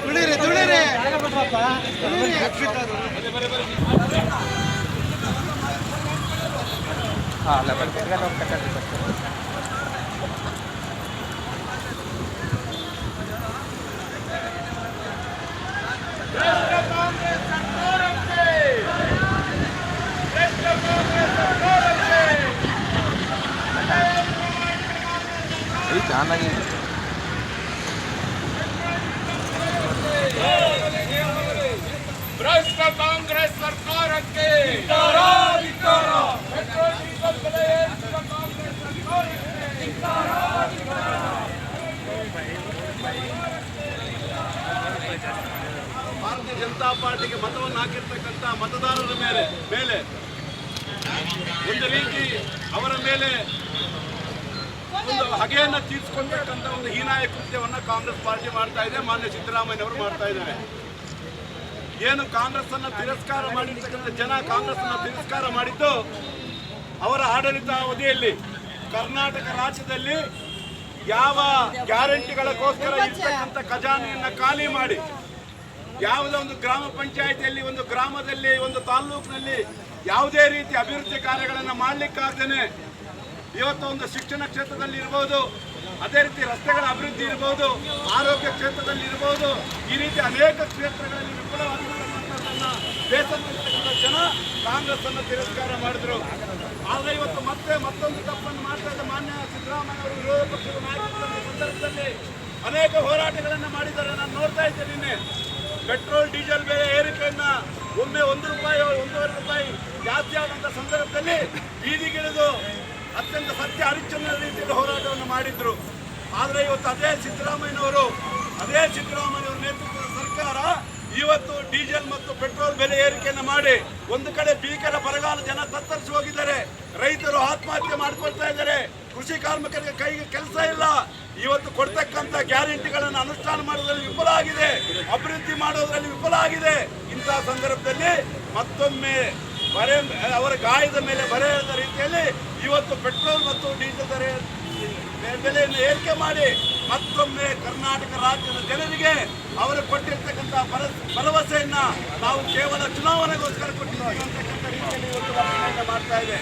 ತುಳಿರಿ ತುಳಿರಿ ಹಾಂ ಅಲ್ಲ ಬರ್ತೀರಿ ಲೆವೆಲ್ ತಿರ್ಗಾ ಹೋಗ್ತಕ್ಕಂಥ ಬಸ್ ಈ ಚೆನ್ನಾಗಿ ಭ್ರಷ್ಟ ಕಾಂಗ್ರೆಸ್ ಸರ್ಕಾರಕ್ಕೆ ಪೆಟ್ರೋಲ್ ಡೀಸೆಲ್ ಬೆಲೆ ಏರಿಸಿದ ಕಾಂಗ್ರೆಸ್ ಸರ್ಕಾರಕ್ಕೆ ಭಾರತೀಯ ಜನತಾ ಪಾರ್ಟಿಗೆ ಮತವನ್ನು ಹಾಕಿರ್ತಕ್ಕಂಥ ಮತದಾರರ ಮೇಲೆ ಮೇಲೆ ಒಂದು ರೀತಿ ಅವರ ಮೇಲೆ ಒಂದು ಹಗೆಯನ್ನು ತೀರ್ಸ್ಕೊಳ್ತಕ್ಕಂಥ ಒಂದು ಹೀನಾಯ ಕೃತ್ಯವನ್ನು ಕಾಂಗ್ರೆಸ್ ಪಾರ್ಟಿ ಮಾಡ್ತಾ ಇದೆ ಮಾನ್ಯ ಸಿದ್ದರಾಮಯ್ಯನವರು ಮಾಡ್ತಾ ಇದ್ದಾರೆ. ಏನು ಕಾಂಗ್ರೆಸ್ ಅನ್ನ ತಿರಸ್ಕಾರ ಮಾಡಿರ್ತಕ್ಕಂಥ ಜನ ಕಾಂಗ್ರೆಸ್ ಅನ್ನ ತಿರಸ್ಕಾರ ಮಾಡಿದ್ದು ಅವರ ಆಡಳಿತ ಅವಧಿಯಲ್ಲಿ ಕರ್ನಾಟಕ ರಾಜ್ಯದಲ್ಲಿ ಯಾವ ಗ್ಯಾರಂಟಿಗಳಿಗೋಸ್ಕರ ಇರ್ತಕ್ಕಂಥ ಖಜಾನೆಯನ್ನು ಖಾಲಿ ಮಾಡಿ ಯಾವುದೇ ಒಂದು ಗ್ರಾಮ ಪಂಚಾಯಿತಿಯಲ್ಲಿ ಒಂದು ಗ್ರಾಮದಲ್ಲಿ ಒಂದು ತಾಲ್ಲೂಕಿನಲ್ಲಿ ಯಾವುದೇ ರೀತಿ ಅಭಿವೃದ್ಧಿ ಕಾರ್ಯಗಳನ್ನು ಮಾಡಲಿಕ್ಕಾಗ್ದೇನೆ ಇವತ್ತು ಒಂದು ಶಿಕ್ಷಣ ಕ್ಷೇತ್ರದಲ್ಲಿ ಇರ್ಬೋದು ಅದೇ ರೀತಿ ರಸ್ತೆಗಳ ಅಭಿವೃದ್ಧಿ ಇರ್ಬೋದು, ಆರೋಗ್ಯ ಕ್ಷೇತ್ರದಲ್ಲಿ ಇರ್ಬೋದು ಈ ರೀತಿ ಅನೇಕ ಕ್ಷೇತ್ರಗಳಲ್ಲಿ ವಿಫಲವಾಗಿರ್ತಕ್ಕಂಥದ್ದನ್ನ ಜನ ಕಾಂಗ್ರೆಸ್ ಅನ್ನು ತಿರಸ್ಕಾರ ಮಾಡಿದ್ರು. ಆದ್ರೆ ಇವತ್ತು ಮತ್ತೆ ಮತ್ತೊಂದು ತಪ್ಪನ್ನು ಮಾಡ್ತಾ ಮಾನ್ಯ ಸಿದ್ದರಾಮಯ್ಯ ಅವರು ವಿರೋಧ ಪಕ್ಷದ ನಾಯಕರ ಸಂದರ್ಭದಲ್ಲಿ ಅನೇಕ ಹೋರಾಟಗಳನ್ನು ಮಾಡಿದ್ದಾರೆ. ನಾನು ನೋಡ್ತಾ ಇದ್ದೆ ನಿನ್ನೆ. ಪೆಟ್ರೋಲ್, ಡೀಸೆಲ್ ಬೆಲೆ ಏರಿಕೆಯನ್ನ ಒಮ್ಮೆ ಒಂದು ರೂಪಾಯಿ, ಒಂದೂವರೆ ರೂಪಾಯಿ ಜಾಸ್ತಿ ಆದಂತ ಸಂದರ್ಭದಲ್ಲಿ ಬೀದಿಗಿಳಿದು ಅತ್ಯಂತ ಸತ್ಯ ಅರಿಚನ ರೀತಿಯಲ್ಲಿ ಹೋರಾಟವನ್ನು ಮಾಡಿದ್ರು. ಆದರೆ ಇವತ್ತು ಅದೇ ಸಿದ್ದರಾಮಯ್ಯನವರು, ಅದೇ ಸಿದ್ದರಾಮಯ್ಯನವರ ನೇತೃತ್ವದ ಸರ್ಕಾರ ಇವತ್ತು ಡೀಸೆಲ್ ಮತ್ತು ಪೆಟ್ರೋಲ್ ಬೆಲೆ ಏರಿಕೆಯನ್ನು ಮಾಡಿ ಒಂದು ಕಡೆ ಭೀಕರ ಬರಗಾಲ ಜನ ತತ್ತರಿಸಿ ಹೋಗಿದ್ದಾರೆ. ರೈತರು ಆತ್ಮಹತ್ಯೆ ಮಾಡ್ಕೊಳ್ತಾ ಇದ್ದಾರೆ. ಕೃಷಿ ಕಾರ್ಮಿಕರಿಗೆ ಕೈಗೆ ಕೆಲಸ ಇಲ್ಲ. ಇವತ್ತು ಕೊಡ್ತಕ್ಕಂಥ ಗ್ಯಾರಂಟಿಗಳನ್ನು ಅನುಷ್ಠಾನ ಮಾಡೋದ್ರಲ್ಲಿ ವಿಫಲ ಆಗಿದೆ. ಅಭಿವೃದ್ಧಿ ಮಾಡೋದ್ರಲ್ಲಿ ವಿಫಲ ಆಗಿದೆ. ಇಂತಹ ಸಂದರ್ಭದಲ್ಲಿ ಮತ್ತೊಮ್ಮೆ ಬರೆ, ಅವರ ಗಾಯದ ಮೇಲೆ ಬರೆಯದ ರೀತಿಯಲ್ಲಿ ಇವತ್ತು ಪೆಟ್ರೋಲ್ ಮತ್ತು ಡೀಸೆಲ್ ದರ ಬೆಲೆಯನ್ನು ಏರಿಕೆ ಮಾಡಿ ಮತ್ತೊಮ್ಮೆ ಕರ್ನಾಟಕ ರಾಜ್ಯದ ಜನರಿಗೆ ಅವರು ಕೊಟ್ಟಿರ್ತಕ್ಕಂಥ ಭರ- ಭರವಸೆಯನ್ನ ನಾವು ಕೇವಲ ಚುನಾವಣೆಗೋಸ್ಕರ ಕೊಟ್ಟಿದ್ದೀವಿ ರೀತಿಯಲ್ಲಿ ಇವತ್ತು ಮಾಡ್ತಾ ಇದೆ.